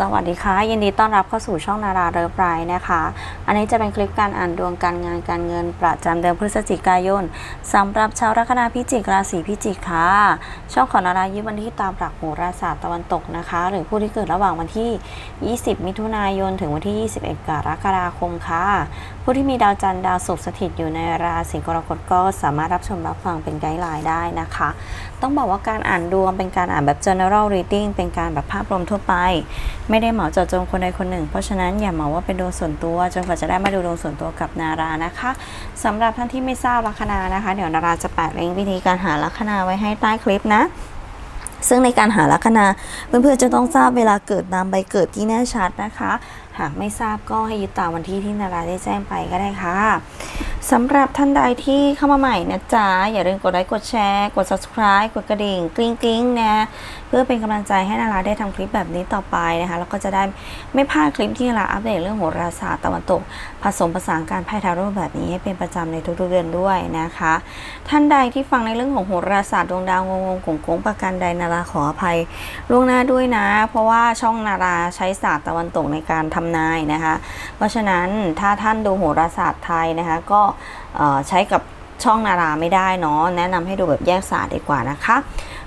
สวัสดีค่ะ ยินดีต้อนรับเข้าสู่ช่องนาราเริฟไรนะคะ อันนี้จะเป็นคลิปการอ่านดวงการงานการเงินประจำเดือนพฤศจิกายนสำหรับชาวลัคนาพิจิกราศีพิจิกค่ะ ช่องของนารายิบวันที่ตามหลักโหราศาสตร์ตะวันตกนะคะ หรือผู้ที่เกิดระหว่างวันที่ 20 มิถุนายน ถึงวันที่ 21 กรกฎาคมค่ะ ผู้ที่มีดาวจันทร์ดาวศุกร์สถิตอยู่ในราศีกรกฎก็สามารถรับชมรับฟังเป็นไกด์ไลน์ได้นะคะ ต้องบอกว่าการอ่านดวงเป็นการอ่านแบบ general reading เป็นการแบบภาพรวมทั่วไปไม่ได้เหมาเจาะจงคนใดคนหนึ่ง เพราะฉะนั้นอย่าเหมาว่าเป็นดวงส่วนตัวจนกว่าจะได้มาดูดวงส่วนตัวกับนารานะคะสำหรับท่านที่ไม่ทราบลัคนานะคะ เดี๋ยวนาราจะแปะลิงก์วิธีการหาลัคนาไว้ให้ใต้คลิปนะซึ่งในการหาลัคนาเพื่อนๆจะต้องทราบเวลาเกิดนามใบเกิดที่แน่ชัดนะคะ หากไม่ทราบก็ให้ยึดตามวันที่ที่นาราได้แจ้งไปก็ได้ค่ะสำหรับท่านใดที่เข้ามาใหม่นะจ๊ะ อย่าลืมกดไลค์กดแชร์กด subscribe กดกระดิ่งกริ๊งกริ๊งนะเพื่อเป็นกำลังใจให้นาราได้ทำคลิปแบบนี้ต่อไปนะคะแล้วก็จะได้ไม่พลาดคลิปที่นาราอัปเดตเรื่องโหราศาสตร์ตะวันตก ผสมผสานการไพ่ทาโร่แบบนี้ให้เป็นประจำในทุกๆเดือนด้วยนะคะ ท่านใดที่ฟังในเรื่องของโหราศาสตร์ดวงดาวงงๆกงโกงประการใดนาราขออภัยล่วงหน้าด้วยนะ เพราะว่าช่องนาราใช้ศาสตร์ตะวันตกในการทำนายนะคะ เพราะฉะนั้นถ้าท่านดูโหราศาสตร์ไทยนะคะก็ใช้กับช่องนาราไม่ได้เนาะแนะนำให้ดูแบบแยกศาสตร์ดีกว่านะคะ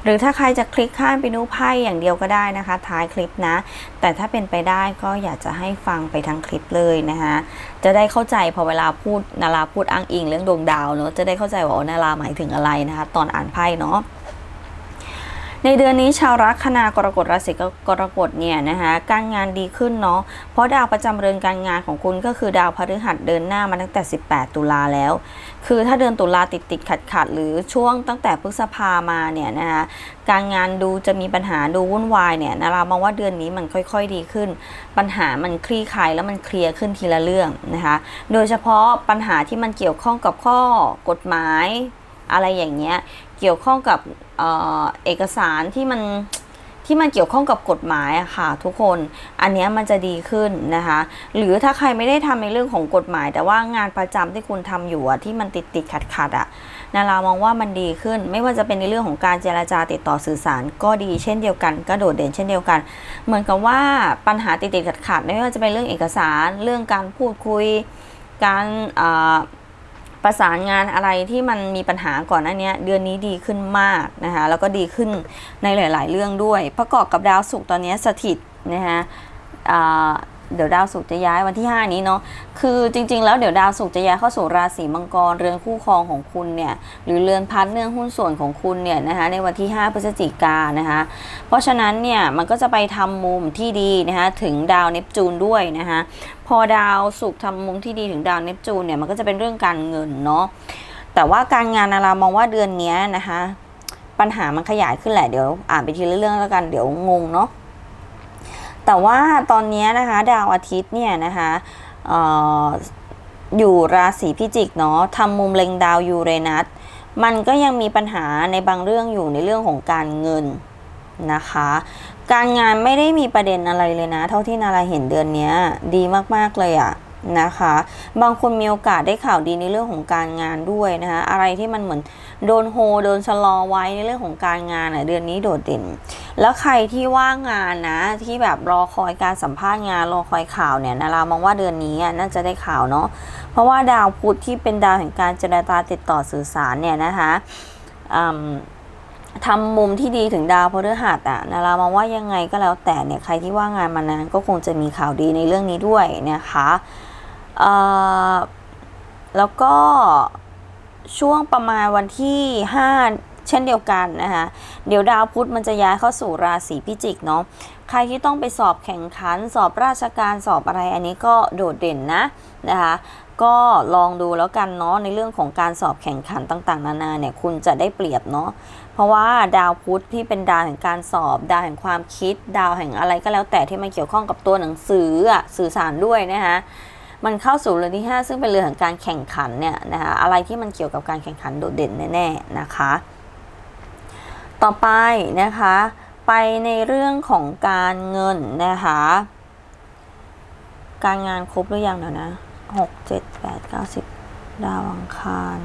หรือถ้าใครจะคลิกข้ามไปดูไพ่อย่างเดียวก็ได้นะคะ ท้ายคลิปนะ แต่ถ้าเป็นไปได้ก็อยากจะให้ฟังไปทั้งคลิปเลยนะคะจะได้เข้าใจพอเวลาพูดนาราพูดอ้างอิงเรื่องดวงดาวเนาะจะได้เข้าใจว่านาราหมายถึงอะไรนะคะ ตอนอ่านไพ่เนาะ ในเดือนนี้ชาวลัคนากรกฎราศีกรกฎเนี่ยนะคะการงานดีขึ้นเนาะเพราะดาวประจำเรือนการงานของคุณก็คือดาวพฤหัสเดินหน้ามาตั้งแต่ 18 ตุลาแล้ว คือถ้าเดือนตุลาติดติดขัดขัดหรือช่วงตั้งแต่พฤษภามาเนี่ยนะคะการงานดูจะมีปัญหาดูวุ่นวายเนี่ยนารามองว่าเดือนนี้มันค่อยๆดีขึ้น ปัญหามันคลี่คลายแล้วมันเคลียร์ขึ้นทีละเรื่องนะคะโดยเฉพาะปัญหาที่มันเกี่ยวข้องกับข้อกฎหมาย อะไรอย่างเงี้ยเกี่ยวข้องกับ เออเอกสารที่มันที่มันเกี่ยวข้องกับกฎหมายอะค่ะ ทุกคนอันนี้มันจะดีขึ้นนะคะ หรือถ้าใครไม่ได้ทำในเรื่องของกฎหมาย แต่ว่างานประจำที่คุณทำอยู่อะที่มันติดติดขัดขัดอะนารามองว่ามันดีขึ้น ไม่ว่าจะเป็นในเรื่องของการเจรจาติดต่อสื่อสาร ก็ดีเช่นเดียวกัน ก็โดดเด่นเช่นเดียวกัน เหมือนกับว่าปัญหาติดติดขัดขัดไม่ว่าจะเป็นเรื่องเอกสาร เรื่องการพูดคุย การ ประสานงานอะไรที่มันมีปัญหาก่อนหน้านี้เดือนนี้ดีขึ้นมากนะคะแล้วก็ดีขึ้นในหลาย ๆ เรื่องด้วย ประกอบกับดาวศุกร์ตอนนี้สถิตนะคะเดี๋ยวดาวศุกร์จะย้ายวันที่ 5 นี้เนาะ คือจริง ๆ แล้วเดี๋ยวดาวศุกร์จะย้ายเข้าสู่ราศีมังกร เรือนคู่ครองของคุณเนี่ย หรือเรือนพันเนื่องหุ้นส่วนของคุณเนี่ยนะคะในวันที่ 5 พฤศจิกานนะคะ เพราะฉะนั้นเนี่ยมันก็จะไปทำมุมที่ดีนะคะถึงดาวเนปจูนด้วยนะคะ พอดาวศุกทำมุมที่ดีถึงดาวเนปจูนเนี่ยมันก็จะเป็นเรื่องการเงินเนาะแต่ว่าการงานนารามองว่าเดือนนี้นะคะ ปัญหามันขยายขึ้นแหละเดี๋ยวอ่านไปทีละเรื่องแล้วกันเดี๋ยวงงเนาะแต่ว่าตอนนี้นะคะ ดาวอาทิตย์เนี่ยนะคะอออยู่ราศีพิจิกเนาะทำมุมเล็งดาวยูเรนัสมันก็ยังมีปัญหาในบางเรื่องอยู่ในเรื่องของการเงิน นะคะ การงานไม่ได้มีประเด็นอะไรเลยนะ เท่าที่นาราเห็นเดือนนี้ดีมากๆเลยอะนะคะ บางคนมีโอกาสได้ข่าวดีในเรื่องของการงานด้วยนะคะอะไรที่มันเหมือนโดนโฮโดนชะลอไว้ในเรื่องของการงานอะเดือนนี้โดดเด่น แล้วใครที่ว่างงานนะที่แบบรอคอยการสัมภาษณ์งานรอคอยข่าวเนี่ยนารามองว่าเดือนนี้อะน่าจะได้ข่าวเนาะเพราะว่าดาวพุธที่เป็นดาวแห่งการเจรจาติดต่อสื่อสารเนี่ยนะคะอืม ทำมุมที่ดีถึงดาวพฤหัสอะนารามองว่ายังไงก็แล้วแต่เนี่ยใครที่ว่างงานมานานก็คงจะมีข่าวดีในเรื่องนี้ด้วยนะคะเอ่อแล้วก็ช่วงประมาณวันที่ 5 เช่นเดียวกันนะคะเดี๋ยวดาวพุธมันจะย้ายเข้าสู่ราศีพิจิกเนาะใครที่ต้องไปสอบแข่งขันสอบราชการสอบอะไรอันนี้ก็โดดเด่นนะนะคะ ก็ลองดูแล้วกันเนาะในเรื่องของการสอบแข่งขันต่างๆ นานาเนี่ยคุณจะได้เปรียบเนาะเพราะว่าดาวพุธที่เป็นดาวแห่งการสอบ ดาวแห่งความคิด ดาวแห่งอะไรก็แล้วแต่ที่มันเกี่ยวข้องกับตัวหนังสือสื่อสารด้วยนะคะมันเข้าสู่เรือนที่ 5 ซึ่งเป็นเรือนแห่งการแข่งขันเนี่ยนะคะอะไรที่มันเกี่ยวกับการแข่งขันโดดเด่นแน่ๆนะคะ ต่อไปนะคะ ไปในเรื่องของการเงินนะคะ การงานครบหรือยังเดี๋ยวนะ หกเจ็ดแปดเก้าสิบดาวอังคาร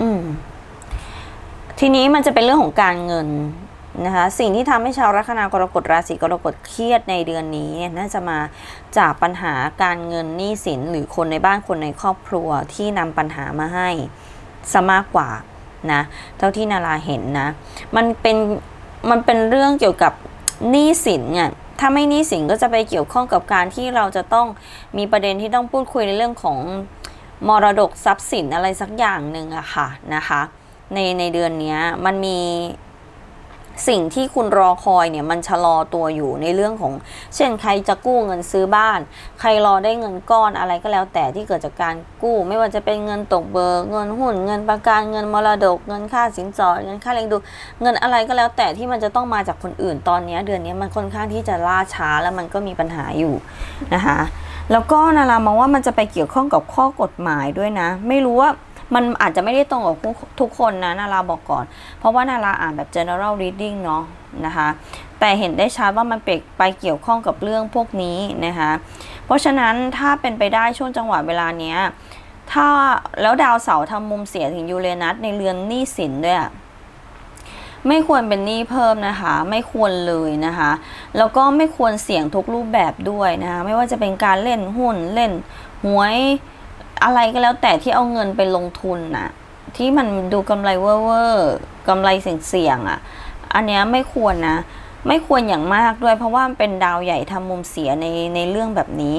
อืม ทีนี้มันจะเป็นเรื่องของการเงินนะคะ สิ่งที่ทำให้ชาวลัคนากรกฎราศีกรกฎเครียดในเดือนนี้เนี่ยน่าจะมาจากปัญหาการเงินหนี้สินหรือคนในบ้านคนในครอบครัวที่นำปัญหามาให้ซะมากกว่านะเท่าที่นาราเห็นนะ มันเป็นมันเป็นเรื่องเกี่ยวกับหนี้สินเนี่ย ถ้าไม่หนี้สินก็จะไปเกี่ยวข้องกับการที่เราจะต้องมีประเด็นที่ต้องพูดคุยในเรื่องของมรดกทรัพย์สินอะไรสักอย่างหนึ่งอะค่ะนะคะ ในในเดือนนี้มันมี สิ่งที่คุณรอคอยเนี่ยมันชะลอตัวอยู่ในเรื่องของ เช่นใครจะกู้เงินซื้อบ้าน ใครรอได้เงินก้อนอะไรก็แล้วแต่ที่เกิดจากการกู้ ไม่ว่าจะเป็นเงินตกเบิกเงินหุ้น เงินประกันเงินมรดก เงินค่าสินสอดเงินค่าเลี้ยงดู เงินอะไรก็แล้วแต่ที่มันจะต้องมาจากคนอื่นตอนนี้เดือนนี้มันค่อนข้างที่จะล่าช้าแล้วมันก็มีปัญหาอยู่นะคะแล้วก็นารามองว่ามันจะไปเกี่ยวข้องกับข้อกฎหมายด้วยนะ ไม่รู้ว่า มันอาจจะไม่ได้ตรงกับทุกคนนะนาราบอกก่อน เพราะว่านาราอ่านแบบ general reading เนาะนะคะ แต่เห็นได้ชัดว่ามันไปไปเกี่ยวข้องกับเรื่องพวกนี้นะคะ เพราะฉะนั้นถ้าเป็นไปได้ช่วงจังหวะเวลาเนี้ยถ้าแล้วดาวเสาร์ทำมุมเสียถึงยูเรนัสในเรือนหนี้สินด้วยไม่ควรเป็นหนี้เพิ่มนะคะ ไม่ควรเลยนะคะ แล้วก็ไม่ควรเสี่ยงทุกรูปแบบด้วยนะคะ ไม่ว่าจะเป็นการเล่นหุ้นเล่นหวย อะไรก็แล้วแต่ที่เอาเงินไปลงทุนนะที่มันดูกำไรเวอร์ๆกำไรเสี่ยงๆอะ อันเนี้ยไม่ควรนะ ไม่ควรอย่างมากด้วย เพราะว่ามันเป็นดาวใหญ่ทำมุมเสียในในเรื่องแบบนี้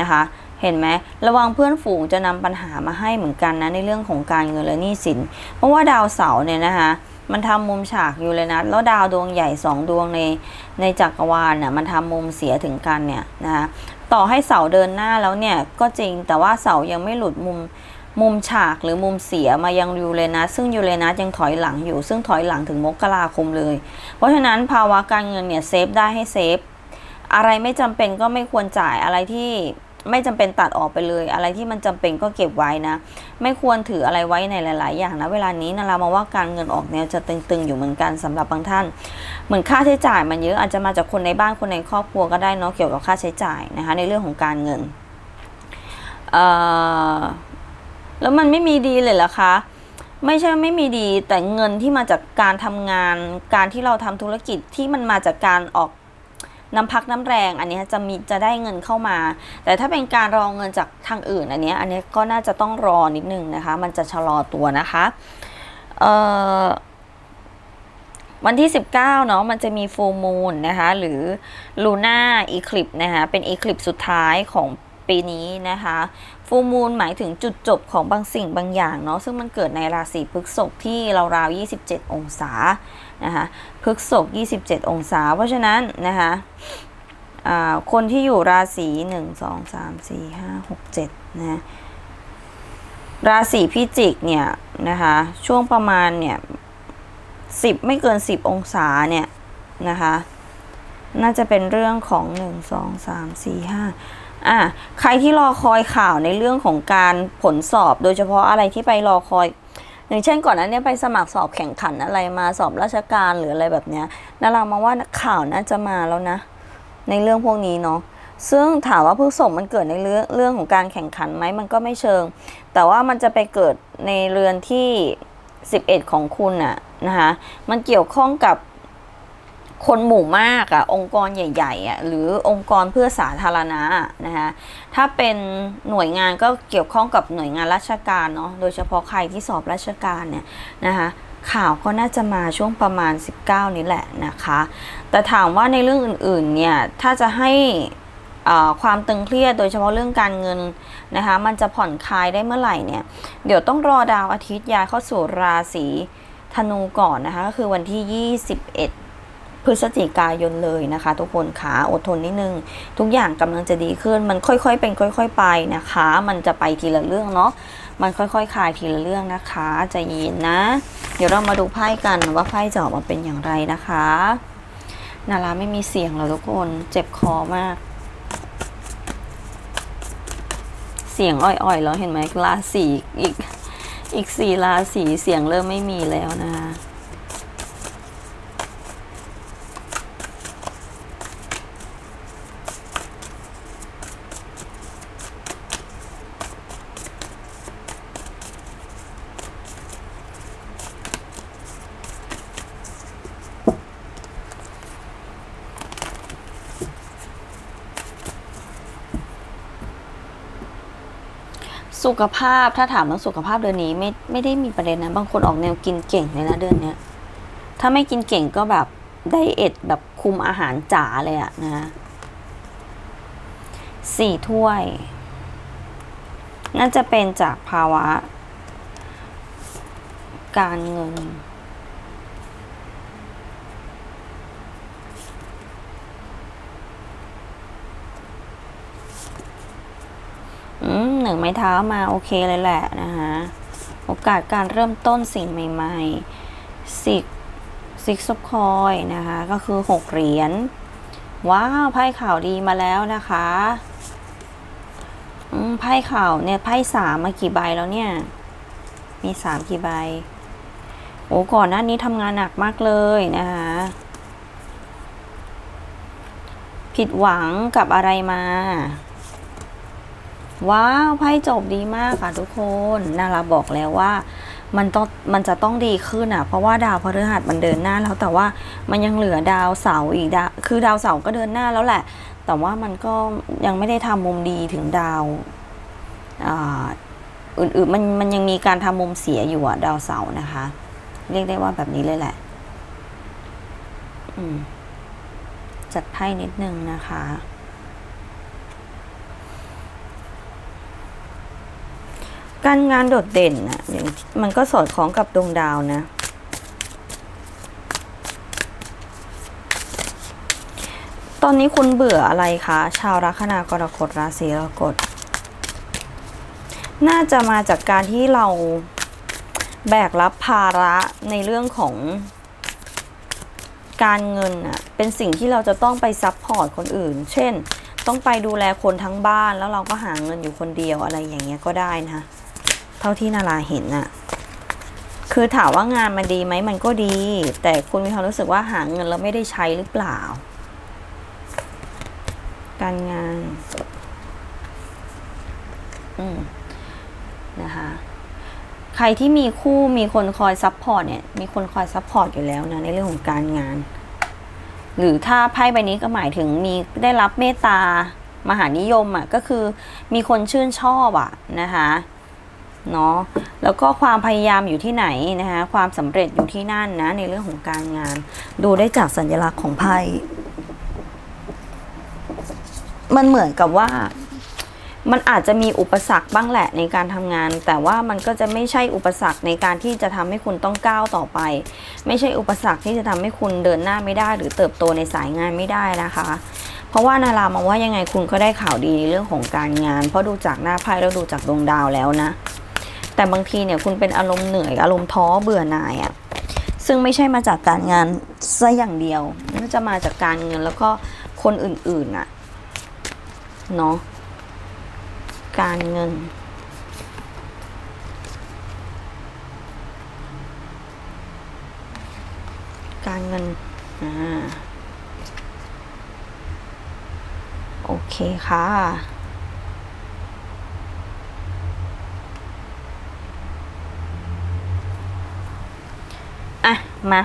นะคะ เห็นไหมระวังเพื่อนฝูงจะนำปัญหามาให้เหมือนกันนะในเรื่องของการเงินและหนี้สิน เพราะว่าดาวเสาร์เนี่ยนะคะมันทำมุมฉากอยู่เลยนะแล้วดาวดวงใหญ่สองดวงในในจักรวาลน่ะมันทำมุมเสียถึงกันเนี่ยนะคะ ต่อให้เสาเดินหน้าแล้วเนี่ยก็จริงแต่ว่าเสายังไม่หลุดมุมมุมฉากหรือมุมเสียมายังยูเรนัสซึ่งยูเรนัสยังถอยหลังอยู่ ซึ่งถอยหลังถึงมกราคมเลย เพราะฉะนั้นภาวะการเงินเนี่ยเซฟได้ให้เซฟอะไรไม่จำเป็นก็ไม่ควรจ่ายอะไรที่ ไม่จำเป็นตัดออกไปเลย อะไรที่มันจำเป็นก็เก็บไว้นะ ไม่ควรถืออะไรไว้ในหลาย ๆ อย่างนะ เวลานี้นะเรามาว่าการเงินออกแนวจะตึง ๆ อยู่เหมือนกันสำหรับบางท่าน เหมือนค่าใช้จ่ายมันเยอะอาจจะมาจากคนในบ้านคนในครอบครัวก็ได้เนาะเกี่ยวกับค่าใช้จ่ายนะคะ ในเรื่องของการเงินเอ่อแล้วมันไม่มีดีเลยเหรอคะไม่ใช่ไม่มีดีแต่เงินที่มาจากการทำงาน การที่เราทำธุรกิจที่มันมาจากการออก น้ำพักน้ำแรงอันนี้จะมีจะได้เงินเข้ามา แต่ถ้าเป็นการรองเงินจากทางอื่นอันนี้อันนี้ก็น่าจะต้องรอนิดนึงนะคะ มันจะชะลอตัวนะคะวันที่ 19เนาะมันจะมีฟูมูลนะคะหรือลูน่าอีคลิปนะคะเป็นอีคลิปสุดท้ายของปีนี้นะคะฟูมูลหมายถึงจุดจบของบางสิ่งบางอย่างเนาะซึ่งมันเกิดในราศีพฤษภที่ราวๆ27 องศา นะคะพฤกษภ27 องศา เพราะฉะนั้นนะคะคนที่อยู่ราศี 1 2 3 4 5 6 7นะราศีพิจิกเนี่ยนะคะช่วงประมาณเนี่ยสิบไม่เกินสิบองศาเนี่ยนะคะน่าจะเป็นเรื่องของหนึ่งสองสามสี่ห้าอะใครที่รอคอยข่าวในเรื่องของการผลสอบ โดยเฉพาะอะไรที่ไปรอคอย อย่างเช่นก่อนหนั้นเนี่ยไปสมัครสอบแข่งขันอะไรมาสอบราชการหรืออะไรแบบเนี้ยนารามาว่าข่าวน่าจะมาแล้วนะ ในเรื่องพวกนี้เนาะซึ่งถามว่าพฤษภมันเกิดในเรื่องเรื่องของการแข่งขันไหมมันก็ไม่เชิง แต่ว่ามันจะไปเกิดในเรือนที่ 11 ของคุณอะนะคะมันเกี่ยวข้องกับ คนหมู่มากอะองค์กรใหญ่ๆอะหรือองค์กรเพื่อสาธารณะนะคะถ้าเป็นหน่วยงานก็เกี่ยวข้องกับหน่วยงานราชการเนาะโดยเฉพาะใครที่สอบราชการเนี่ยนะคะข่าวก็น่าจะมาช่วงประมาณ 19 นี้แหละนะคะ แต่ถามว่าในเรื่องอื่นๆเนี่ยถ้าจะให้อ่าความตึงเครียดโดยเฉพาะเรื่องการเงินนะคะมันจะผ่อนคลายได้เมื่อไหร่เนี่ยเดี๋ยวต้องรอดาวอาทิตย์ย้ายเข้าสู่ราศีธนูก่อนนะคะก็คือวันที่ 21 พฤศจิกายนเลยนะคะ ทุกคนขาอดทนนิดนึง ทุกอย่างกำลังจะดีขึ้น มันค่อยๆ เป็นค่อย ๆ ไปนะคะ มันจะไปทีละเรื่องเนาะมันค่อยๆคลายทีละเรื่องนะคะใจเย็นนะ เดี๋ยวเรามาดูไพ่กันว่าไพ่จะออกมาเป็นอย่างไรนะคะนาราไม่มีเสียงแล้วทุกคนเจ็บคอมาก เสียงอ่อยๆแล้วเห็นไหมราศีอีกอีกสี่ราศีเสียงเริ่มไม่มีแล้วนะคะ สุขภาพถ้าถามเรื่องสุขภาพเดือนนี้ไม่ไม่ได้มีประเด็นนะ บางคนออกแนวกินเก่งเลยนะเดือนเนี้ยถ้าไม่กินเก่งก็แบบไดเอทแบบคุมอาหารจ๋าเลยอะนะสี่ถ้วย น่าจะเป็นจากภาวะ การเงิน หนึ่งไม้เท้ามาโอเคเลยแหละนะคะโอกาสการเริ่มต้นสิ่งใหม่ๆสิกซิกซบคอยนะคะก็คือหกเหรียญว้าวไพ่ข่าวดีมาแล้วนะคะไพ่ข่าวเนี่ยไพ่สามมากี่ใบแล้วเนี่ย มีสามกี่ใบ โอ้ก่อนหน้านี้ทำงานหนักมากเลยนะคะผิดหวังกับอะไรมา ว้าวไพ่จบดีมากค่ะทุกคนนาราบอกแล้วว่ามันต้องมันจะต้องดีขึ้นอะ เพราะว่าดาวพฤหัสมันเดินหน้าแล้วแต่ว่ามันยังเหลือดาวเสาร์อีกดาวคือดาวเสาร์ก็เดินหน้าแล้วแหละ แต่ว่ามันก็ยังไม่ได้ทำมุมดีถึงดาวอ่าอื่นๆมันมันยังมีการทำมุมเสียอยู่อะดาวเสาร์นะคะ เรียกได้ว่าแบบนี้เลยแหละอืมจัดไพ่นิดนึงนะคะ การงานโดดเด่นนะอย่างมันก็สอดคล้องกับดวงดาวนะ ตอนนี้คุณเบื่ออะไรคะ ชาวลัคนากรกฎราศีกรกฎ น่าจะมาจากการที่เราแบกรับภาระในเรื่องของการเงินอะเป็นสิ่งที่เราจะต้องไปซัพพอร์ตคนอื่น เช่น ต้องไปดูแลคนทั้งบ้านแล้วเราก็หาเงินอยู่คนเดียวอะไรอย่างเงี้ยก็ได้นะ เท่าที่นาราเห็นน่ะคือถามว่างานมันดีไหมมันก็ดี แต่คุณมีความรู้สึกว่าหาเงินแล้วไม่ได้ใช้หรือเปล่า การงาน อืมนะคะใครที่มีคู่มีคนคอยซัพพอร์ตเนี่ย มีคนคอยซัพพอร์ตอยู่แล้วนะในเรื่องของการงาน หรือถ้าไพ่ใบนี้ก็หมายถึงมีได้รับเมตตามหานิยมอะก็คือมีคนชื่นชอบอะนะคะ เนาะแล้วก็ความพยายามอยู่ที่ไหนนะคะความสำเร็จอยู่ที่นั่นนะในเรื่องของการงาน ดูได้จากสัญลักษณ์ของไพ่มันเหมือนกับว่ามันอาจจะมีอุปสรรคบ้างแหละในการทำงาน แต่ว่ามันก็จะไม่ใช่อุปสรรคในการที่จะทำให้คุณต้องก้าวต่อไป ไม่ใช่อุปสรรคที่จะทำให้คุณเดินหน้าไม่ได้ หรือเติบโตในสายงานไม่ได้นะคะ เพราะว่านารามองว่ายังไงคุณก็ได้ข่าวดีในเรื่องของการงาน เพราะดูจากหน้าไพ่แล้วดูจากดวงดาวแล้วนะ แต่บางทีเนี่ยคุณเป็นอารมณ์เหนื่อยอารมณ์ท้อเบื่อหน่ายอะซึ่งไม่ใช่มาจากการงานซะอย่างเดียวมันจะมาจากการเงินแล้วก็คนอื่นๆน่ะเนาะการเงิน การเงินอ่าโอเคค่ะ อะ มา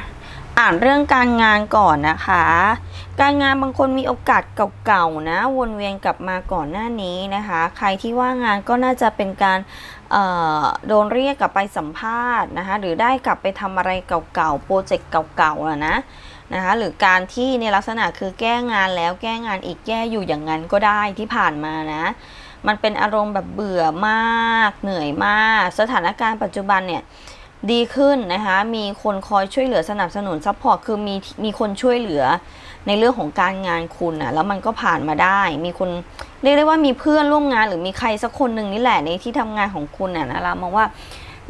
อ่านเรื่องการงานก่อนนะคะ การงานบางคนมีโอกาสเก่าๆนะวนเวียนกลับมาก่อนหน้านี้นะคะ ใครที่ว่างงานก็น่าจะเป็นการโดนเรียกกลับไปสัมภาษณ์นะคะ หรือได้กลับไปทำอะไรเก่าๆโปรเจกต์เก่าๆนะนะคะหรือการที่ในลักษณะคือแก้งานแล้วแก้งานอีกแก้อยู่อย่างนั้นก็ได้ที่ผ่านมานะมันเป็นอารมณ์แบบเบื่อมาก เหนื่อยมาก สถานการณ์ปัจจุบันเนี่ย ดีขึ้นนะคะ มีคนคอยช่วยเหลือสนับสนุนซัพพอร์ต คือมีมีคนช่วยเหลือในเรื่องของการงานคุณอะแล้วมันก็ผ่านมาได้ มีคนเรียกได้ว่ามีเพื่อนร่วมงานหรือมีใครสักคนหนึ่งนี่แหละในที่ทำงานของคุณอะนะเรามองว่า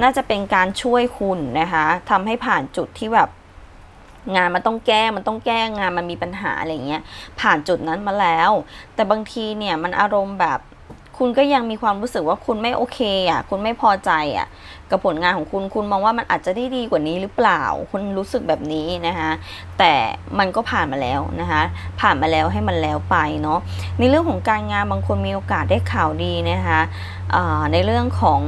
น่าจะเป็นการช่วยคุณนะคะทำให้ผ่านจุดที่แบบงานมันต้องแก้ มันต้องแก้งานมันมีปัญหาอะไรเงี้ย ผ่านจุดนั้นมาแล้ว แต่บางทีเนี่ยมันอารมณ์แบบ คุณก็ยังมีความรู้สึกว่าคุณไม่โอเคอะ คุณไม่พอใจอะ กับผลงานของคุณคุณมองว่ามันอาจจะได้ดีกว่านี้หรือเปล่า คุณรู้สึกแบบนี้นะคะแต่มันก็ผ่านมาแล้วนะคะผ่านมาแล้วให้มันแล้วไปเนาะในเรื่องของการงานบางคนมีโอกาสได้ข่าวดีนะคะในเรื่องของ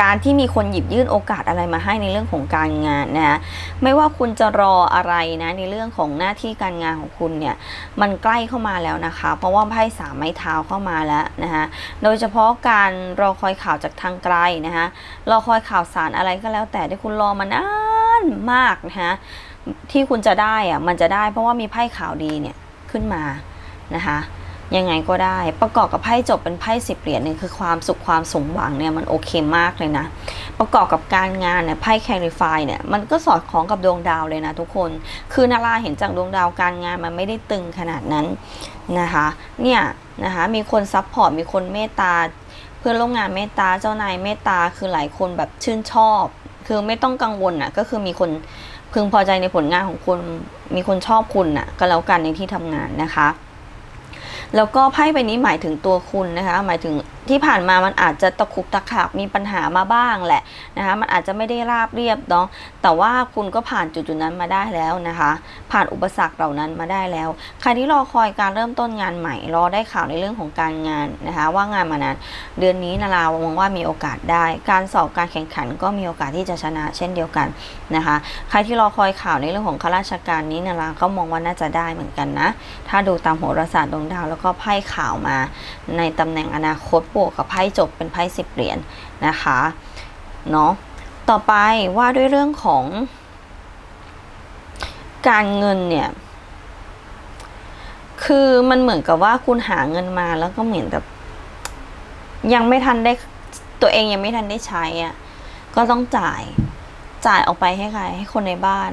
การที่มีคนหยิบยื่นโอกาสอะไรมาให้ในเรื่องของการงานนะไม่ว่าคุณจะรออะไรนะในเรื่องของหน้าที่การงานของคุณเนี่ยมันใกล้เข้ามาแล้วนะคะ เพราะว่าไพ่สามไม้เท้าเข้ามาแล้วนะคะโดยเฉพาะการรอคอยข่าวจากทางไกลนะคะรอคอยข่าวสารอะไรก็แล้วแต่ที่คุณรอมานานมากนะคะที่คุณจะได้อะมันจะได้เพราะว่ามีไพ่ข่าวดีเนี่ยขึ้นมานะคะ ยังไงก็ได้ ประกอบกับไพ่จบเป็นไพ่สิบเหรียญเนี่ยคือความสุขความสมหวังเนี่ยมันโอเคมากเลยนะ ประกอบกับการงานเนี่ยไพ่แคลิฟายเนี่ยมันก็สอดคล้องกับดวงดาวเลยนะทุกคน คือนาราเห็นจากดวงดาวการงานมันไม่ได้ตึงขนาดนั้นนะคะเนี่ยนะคะมีคนซัพพอร์ตมีคนเมตตาเพื่อนร่วมงานเมตตาเจ้านายเมตตาคือหลายคนแบบชื่นชอบ คือไม่ต้องกังวลอะก็คือมีคนพึงพอใจในผลงานของคุณมีคนชอบคุณอะก็แล้วกันในที่ทำงานนะคะ แล้วก็ไพ่ใบนี้หมายถึงตัวคุณนะคะ หมายถึงที่ผ่านมามันอาจจะตะคุกตะขักมีปัญหามาบ้างแหละนะคะมันอาจจะไม่ได้ราบเรียบเนาะแต่ว่าคุณก็ผ่านจุดจุดๆนั้นมาได้แล้วนะคะ ผ่านอุปสรรคเหล่านั้นมาได้แล้ว ใครที่รอคอยการเริ่มต้นงานใหม่ รอได้ข่าวในเรื่องของการงานนะคะ ว่างานมานานเดือนนี้นารามองว่ามีโอกาสได้ การสอบการแข่งขันก็มีโอกาสที่จะชนะ เช่นเดียวกันนะคะ ใครที่รอคอยข่าวในเรื่องของข้าราชการนี้นาราก็มองว่าน่าจะได้เหมือนกันนะถ้าดูตามโหราศาสตร์ดวงดาวแล้วก็ไพ่ข่าวมาในตำแหน่งอนาคตบวกกับไพ่จบเป็นไพ่สิบเหรียญนะคะเนาะต่อไปว่าด้วยเรื่องของ การเงินเนี่ย คือมันเหมือนกับว่าคุณหาเงินมาแล้วก็เหมือนแบบยังไม่ทันได้ตัวเองยังไม่ทันได้ใช้อะ่ะก็ต้องจ่ายจ่ายออกไปให้ใครให้คนในบ้าน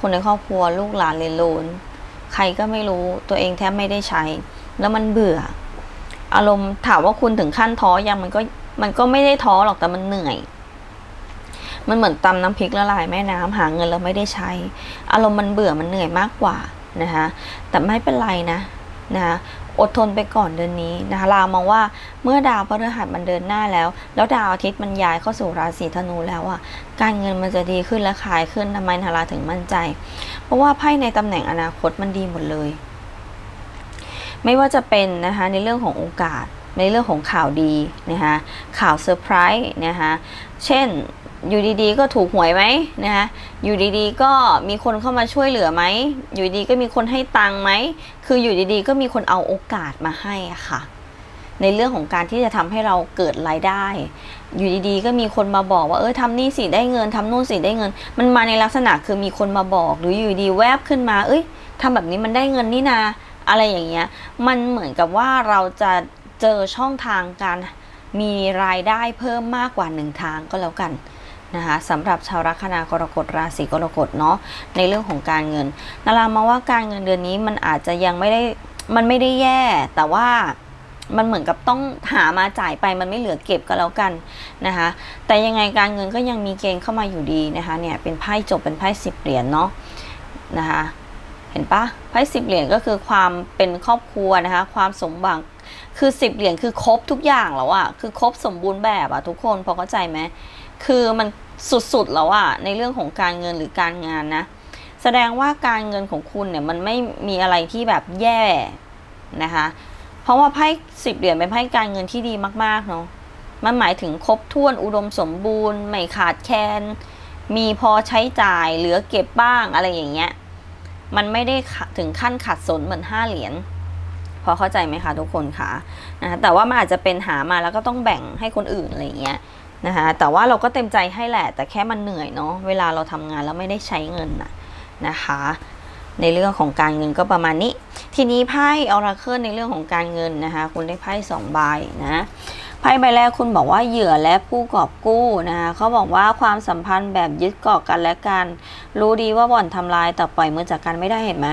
คนในครอบครัวลูกหลานเลนโลนใครก็ไม่รู้ตัวเองแทบไม่ได้ใช้ แล้วมันเบื่อ อารมณ์ถามว่าคุณถึงขั้นท้อยังมันก็มันก็ไม่ได้ท้อหรอกแต่มันเหนื่อย มันเหมือนตำน้ำพริกละลายแม่น้ำหาเงินแล้วไม่ได้ใช้ อารมณ์มันเบื่อมันเหนื่อยมากกว่านะคะแต่ไม่เป็นไรนะนะคะอดทนไปก่อนเดือนนี้นะคะลามองว่าเมื่อดาวพฤหัสมันเดินหน้าแล้ว แล้วดาวอาทิตย์มันย้ายเข้าสู่ราศีธนูแล้วอะการเงินมันจะดีขึ้นและขายขึ้นทำไมนาราถึงมั่นใจ เพราะว่าไพ่ในตำแหน่งอนาคตมันดีหมดเลย ไม่ว่าจะเป็นนะคะในเรื่องของโอกาสในเรื่องของข่าวดีนะคะข่าวเซอร์ไพรส์นะคะเช่นอยู่ดีๆ ก็ถูกหวยไหมนะคะอยู่ดีๆ ก็มีคนเข้ามาช่วยเหลือไหม อยู่ดีก็มีคนให้ตังค์ไหม คืออยู่ดีๆ ก็มีคนเอาโอกาสมาให้ค่ะ ในเรื่องของการที่จะทำให้เราเกิดรายได้ อยู่ดีๆ ก็มีคนมาบอกว่าเออทำนี่สิได้เงินทำนู่นสิได้เงิน มันมาในลักษณะคือมีคนมาบอก หรืออยู่ดีแวบขึ้นมา เอ้ยทำแบบนี้มันได้เงินนี่นา อะไรอย่างเงี้ย มันเหมือนกับว่าเราจะเจอช่องทางการมีรายได้เพิ่มมากกว่าหนึ่งทางก็แล้วกันนะคะสำหรับชาวลัคนากรกฎราศีกรกฎเนาะในเรื่องของการเงินนารามาว่าการเงินเดือนนี้มันอาจจะยังไม่ได้มันไม่ได้แย่ แต่ว่ามันเหมือนกับต้องหามาจ่ายไปมันไม่เหลือเก็บก็แล้วกันนะคะแต่ยังไงการเงินก็ยังมีเกณฑ์เข้ามาอยู่ดีนะคะเนี่ยเป็นไพ่จบเป็นไพ่สิบเหรียญเนาะนะคะ เห็นปะไพ่สิบเหรียญก็คือความเป็นครอบครัวนะคะ ความสมหวังคือสิบเหรียญคือครบทุกอย่างแล้วอะคือครบสมบูรณ์แบบอะทุกคนพอเข้าใจไหมคือมันสุดๆแล้วอะในเรื่องของการเงินหรือการงานนะ แสดงว่าการเงินของคุณเนี่ยมันไม่มีอะไรที่แบบแย่นะคะ เพราะว่าไพ่สิบเหรียญเป็นไพ่การเงินที่ดีมากๆเนาะมันหมายถึงครบถ้วนอุดมสมบูรณ์ ไม่ขาดแคลนมีพอใช้จ่ายเหลือเก็บบ้างอะไรอย่างเงี้ย มันไม่ได้ถึงขั้นขัดสนเหมือนห้าเหรียญพอเข้าใจไหมคะทุกคนคะนะคะแต่ว่ามันอาจจะเป็นหามาแล้วก็ต้องแบ่งให้คนอื่นอะไรอย่างเงี้ยนะคะแต่ว่าเราก็เต็มใจให้แหละ แต่แค่มันเหนื่อยเนาะเวลาเราทำงานแล้วไม่ได้ใช้เงินนะนะคะ ในเรื่องของการเงินก็ประมาณนี้ ทีนี้ไพ่ออราเคิลในเรื่องของการเงินนะคะคุณได้ไพ่สองใบนะ ไพ่ใบแรกคุณบอกว่าเหยื่อและผู้กอบกู้นะคะเขาบอกว่าความสัมพันธ์แบบยึดเกาะกันและกัน รู้ดีว่าบ่อนทำลายแต่ปล่อยมือจากกันไม่ได้เห็นไหม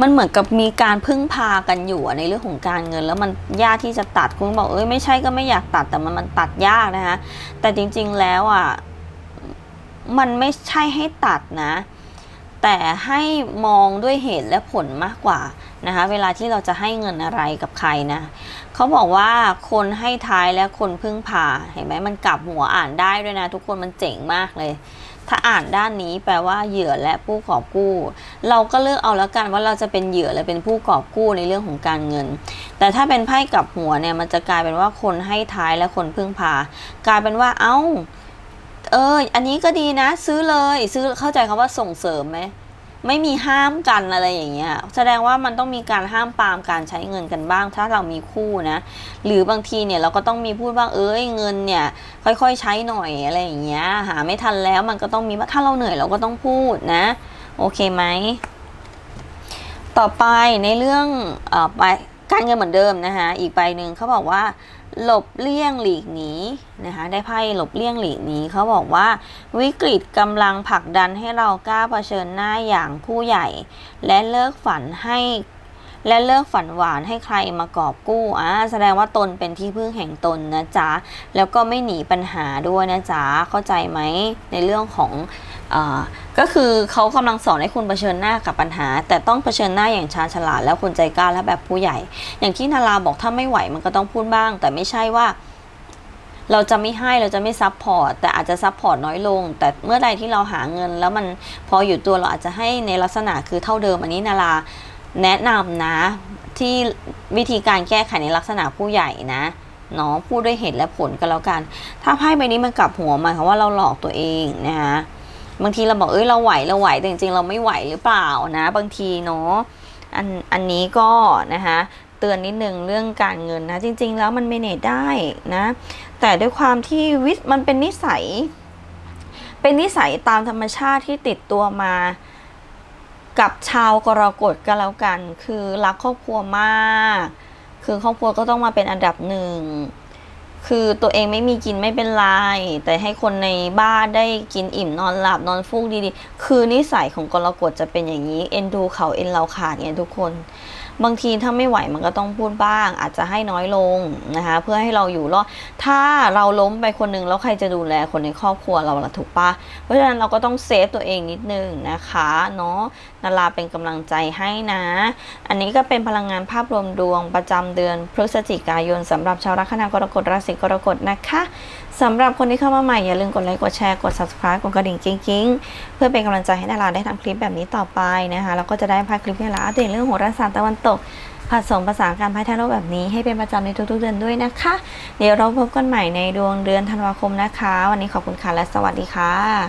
มันเหมือนกับมีการพึ่งพากันอยู่ในเรื่องของการเงิน แล้วมันยากที่จะตัดคุณบอกเอ้ยไม่ใช่ก็ไม่อยากตัดแต่มันมันตัดยากนะคะแต่จริงๆแล้วอะมันไม่ใช่ให้ตัดนะ แต่ให้มองด้วยเหตุและผลมากกว่านะคะเวลาที่เราจะให้เงินอะไรกับใครนะเขาบอกว่าคนให้ท้ายและคนพึ่งพาเห็นไหมมันกลับหัวอ่านได้ด้วยนะ ทุกคนมันเจ๋งมากเลย ถ้าอ่านด้านนี้แปลว่าเหยื่อและผู้กอบกู้ เราก็เลือกเอาแล้วกันว่าเราจะเป็นเหยื่อหรือเป็นผู้กอบกู้ในเรื่องของการเงิน แต่ถ้าเป็นไพ่กลับหัวเนี่ยมันจะกลายเป็นว่าคนให้ท้ายและคนพึ่งพา กลายเป็นว่าเอ้าเออ อันนี้ก็ดีนะ ซื้อเลย ซื้อเข้าใจคำว่าส่งเสริมไหม ไม่มีห้ามกันอะไรอย่างเงี้ยแสดงว่ามันต้องมีการห้ามปามการใช้เงินกันบ้าง ถ้าเรามีคู่นะ หรือบางทีเนี่ยเราก็ต้องมีพูดบ้างเอ้ยเงินเนี่ย ค่อยๆใช้หน่อยอะไรอย่างเงี้ยหาไม่ทันแล้วมันก็ต้องมีว่าถ้าเราเหนื่อยเราก็ต้องพูดนะ โอเคไหมต่อไปในเรื่องเออไป การเงินเหมือนเดิมนะคะ อีกใบหนึ่งเขาบอกว่า หลบเลี่ยงหลีกหนีนะคะ ได้ไพ่หลบเลี่ยงหลีกหนีเขาบอกว่า วิกฤตกำลังผลักดันให้เรากล้าเผชิญหน้าอย่างผู้ใหญ่ และเลิกฝันให้และเลิกฝันหวานให้ใครมากอบกู้อ่าแสดงว่าตนเป็นที่พึ่งแห่งตนนะจ๊ะ แล้วก็ไม่หนีปัญหาด้วยนะจ๊ะ เข้าใจไหมในเรื่องของอ ก็คือเขากำลังสอนให้คุณเผชิญหน้ากับปัญหา แต่ต้องเผชิญหน้าอย่างชาญฉลาดแล้วคุณใจกล้าและแบบผู้ใหญ่ อย่างที่นาราบอกถ้าไม่ไหวมันก็ต้องพูดบ้าง แต่ไม่ใช่ว่า เราจะไม่ให้เราจะไม่ซับพอร์ตแต่อาจจะซับพอร์ตน้อยลง แต่เมื่อใดที่เราหาเงิน แล้วมันพออยู่ตัวเราอาจจะให้ในลักษณะคือเท่าเดิมอันนี้นาราแนะนำนะที่วิธีการแก้ไขในลักษณะผู้ใหญ่นะเนาะพูดด้วยเหตุและผลก็แล้วกัน ถ้าไพ่ใบนี้มันกลับหัวหมายความว่าเราหลอกตัวเองนะคะ บางทีเราบอกเอ้ยเราไหวเราไหวแต่จริงๆเราไม่ไหวหรือเปล่านะ บางทีเนาะอันอันนี้ก็นะคะเตือนนิดนึงเรื่องการเงินนะ จริง ๆ แล้วมันเมเนจได้นะ แต่ด้วยความที่วิมันเป็นนิสัย เป็นนิสัยตามธรรมชาติที่ติดตัวมากับชาวกรกฎก็แล้วกัน คือรักครอบครัวมาก คือครอบครัวก็ต้องมาเป็นอันดับหนึ่ง คือตัวเองไม่มีกินไม่เป็นไร แต่ให้คนในบ้านได้กินอิ่มนอนหลับนอนฟูกดีๆ คือนิสัยของกรกฎจะเป็นอย่างนี้ เอ็นดูเขาเอ็นเราขาดเนี่ยทุกคน บางทีถ้าไม่ไหวมันก็ต้องพูดบ้าง อาจจะให้น้อยลงนะคะเพื่อให้เราอยู่รอดถ้าเราล้มไปคนหนึ่งแล้วใครจะดูแลคนในครอบครัวเราล่ะถูกปะเพราะฉะนั้นเราก็ต้องเซฟตัวเองนิดนึงนะคะเนาะนาราเป็นกำลังใจให้นะ อันนี้ก็เป็นพลังงานภาพรวมดวงประจำเดือนพฤศจิกายนสำหรับชาวลัคนา กรกฎราศีกรกฎนะคะ สำหรับคนที่เข้ามาใหม่ อย่าลืมกดไลค์กดแชร์กด subscribe กดกระดิ่งกิ๊งๆ เพื่อเป็นกำลังใจให้ดาราได้ทำคลิปแบบนี้ต่อไปนะคะแล้วก็จะได้พาคลิปที่ดาราอัปเดตเรื่องโหราศาสตร์ตะวันตกผสมภาษาการพายทาโร่แบบนี้ให้เป็นประจำในทุกๆเดือนด้วยนะคะ เดี๋ยวเราพบกันใหม่ในดวงเดือนธันวาคมนะคะ วันนี้ขอบคุณค่ะและสวัสดีค่ะ